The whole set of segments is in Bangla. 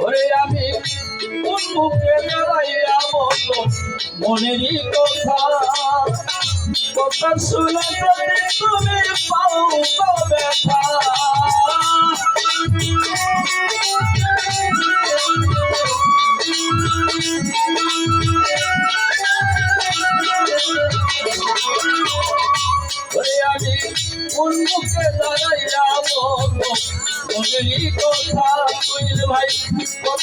ওরে আমি কোন মুখে দাঁড়াইয়া বলব মনেরই কথা। কথা শুনে তুমি পাও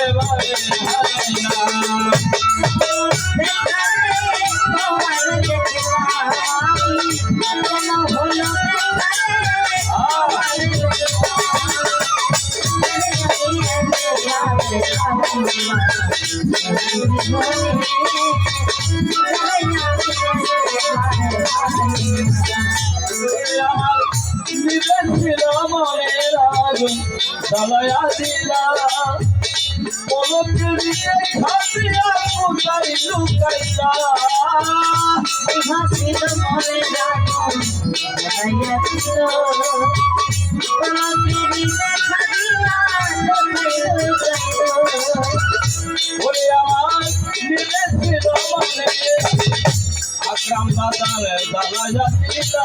একেবারে হারাইলাম দিয়ে খাটিয়া কোথায় লুকাইলা হাসিল মনে লুকাইল ওরে আমার নিজের ছিল মনে আকরাম বাজারে জ্বালায়া দিলা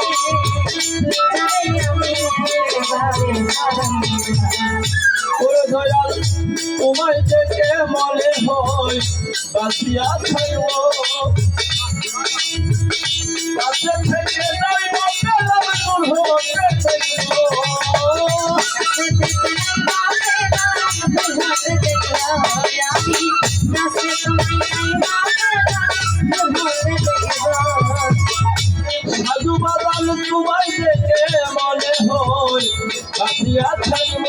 বাঁচিয়া থাকব কাছে থেকে যাইব পেলাম তোর হতে থাকব সাধু বাদাল তোমায় মনে হয় বাঁচিয়া থাকব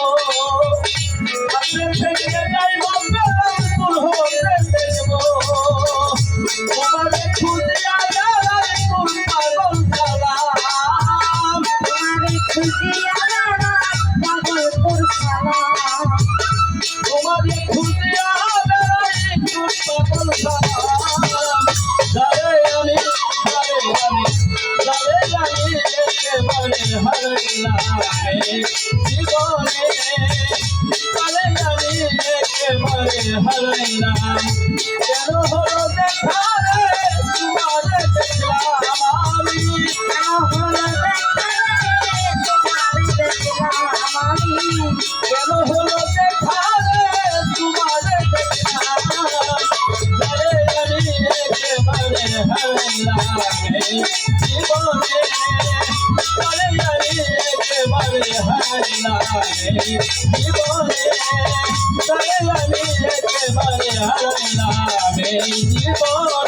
হারাইলাম কেন হলো দেখা জীবনে